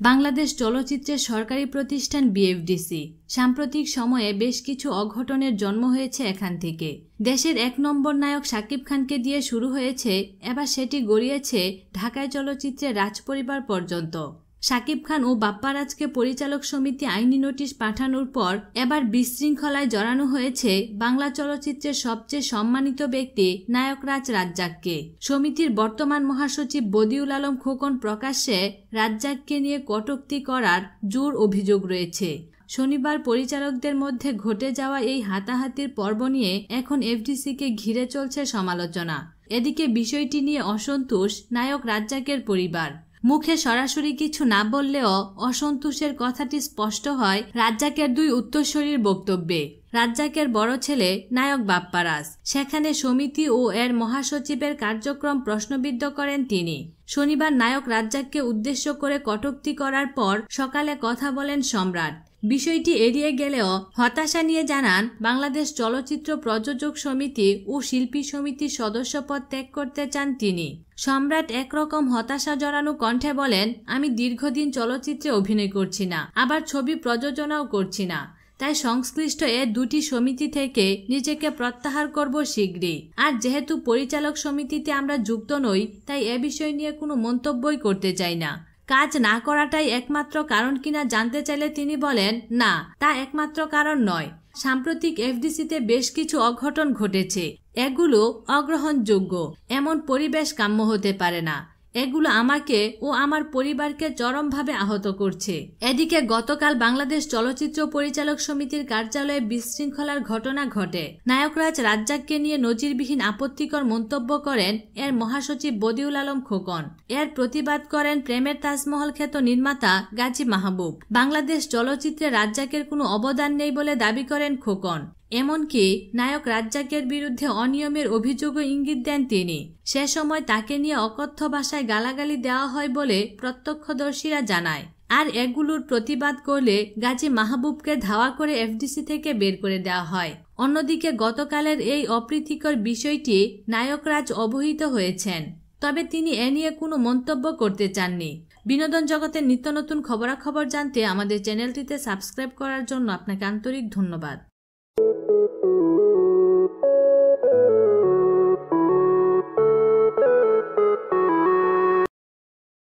বাংলাদেশ চলচ্চিত্রের সরকারি প্রতিষ্ঠান বিএফডিসি সাম্প্রতিক সময়ে বেশ কিছু অঘটনের জন্ম হয়েছে এখান থেকে। দেশের এক নম্বর নায়ক সাকিব খানকে দিয়ে শুরু হয়েছে, এবার সেটি গড়িয়েছে ঢাকায় চলচ্চিত্রের রাজপরিবার পর্যন্ত। শাকিব খান ও বাপ্পারাজকে পরিচালক সমিতি আইনি নোটিশ পাঠানোর পর এবার বিশৃঙ্খলায় জড়ানো হয়েছে বাংলা চলচ্চিত্রের সবচেয়ে সম্মানিত ব্যক্তি নায়করাজ রাজ্জাককে। সমিতির বর্তমান মহাসচিব বদিউল আলম খোকন প্রকাশ্যে রাজ্জাককে নিয়ে কটুক্তি করার জোর অভিযোগ রয়েছে। শনিবার পরিচালকদের মধ্যে ঘটে যাওয়া এই হাতাহাতির পর্ব নিয়ে এখন এফডিসিকে ঘিরে চলছে সমালোচনা। এদিকে বিষয়টি নিয়ে অসন্তোষ নায়ক রাজ্জাকের পরিবার। মুখে সরাসরি কিছু না বললেও অসন্তোষের কথাটি স্পষ্ট হয় রাজ্জাকের দুই উত্তরসূরির বক্তব্যে। রাজ্জাকের বড় ছেলে নায়ক বাপ্পারাজ। সেখানে সমিতি ও এর মহাসচিবের কার্যক্রম প্রশ্নবিদ্ধ করেন তিনি। শনিবার নায়ক রাজ্জাককে উদ্দেশ্য করে কটুক্তি করার পর সকালে কথা বলেন সম্রাট। বিষয়টি এড়িয়ে গেলেও হতাশা নিয়ে জানান, বাংলাদেশ চলচ্চিত্র প্রযোজক সমিতি ও শিল্পী সমিতির সদস্যপদ ত্যাগ করতে চান তিনি। সম্রাট একরকম হতাশা জড়ানো কণ্ঠে বলেন, আমি দীর্ঘদিন চলচ্চিত্রে অভিনয় করছি না, আবার ছবি প্রযোজনাও করছি না। তাই সংশ্লিষ্ট এ দুটি সমিতি থেকে নিজেকে প্রত্যাহার করব শীঘ্রই। আর যেহেতু পরিচালক সমিতিতে আমরা যুক্ত নই, তাই এ বিষয় নিয়ে কোনো মন্তব্যই করতে চাই না। কাজ না করাটাই একমাত্র কারণ কিনা জানতে চাইলে তিনি বলেন, না, তা একমাত্র কারণ নয়। সাম্প্রতিক এফডিসিতে বেশ কিছু অঘটন ঘটেছে। এগুলো অগ্রহণযোগ্য। এমন পরিবেশ কাম্য হতে পারে না। এগুলো আমাকে ও আমার পরিবারকে চরমভাবে আহত করছে। এদিকে গতকাল বাংলাদেশ চলচ্চিত্র পরিচালক সমিতির কার্যালয়ে বিশৃঙ্খলার ঘটনা ঘটে। নায়করাজ রাজ্জাককে নিয়ে নজিরবিহীন আপত্তিকর মন্তব্য করেন এর মহাসচিব বদিউল আলম খোকন। এর প্রতিবাদ করেন প্রেমের তাজমহল খ্যাত নির্মাতা গাজী মাহবুব। বাংলাদেশ চলচ্চিত্রে রাজ্জাকের কোনো অবদান নেই বলে দাবি করেন খোকন। এমনকি নায়ক রাজ্জাকের বিরুদ্ধে অনিয়মের অভিযোগও ইঙ্গিত দেন তিনি। সে সময় তাকে নিয়ে অকথ্য ভাষায় গালাগালি দেওয়া হয় বলে প্রত্যক্ষদর্শীরা জানায়। আর এগুলোর প্রতিবাদ করলে গাজী মাহবুবকে ধাওয়া করে এফডিসি থেকে বের করে দেওয়া হয়। অন্যদিকে গতকালের এই অপ্রীতিকর বিষয়টি নায়করাজ অবহিত হয়েছেন। তবে তিনি এ নিয়ে কোনো মন্তব্য করতে চাননি। বিনোদন জগতের নিত্য নতুন খবরাখবর জানতে আমাদের চ্যানেলটিতে সাবস্ক্রাইব করার জন্য আপনাকে আন্তরিক ধন্যবাদ। Música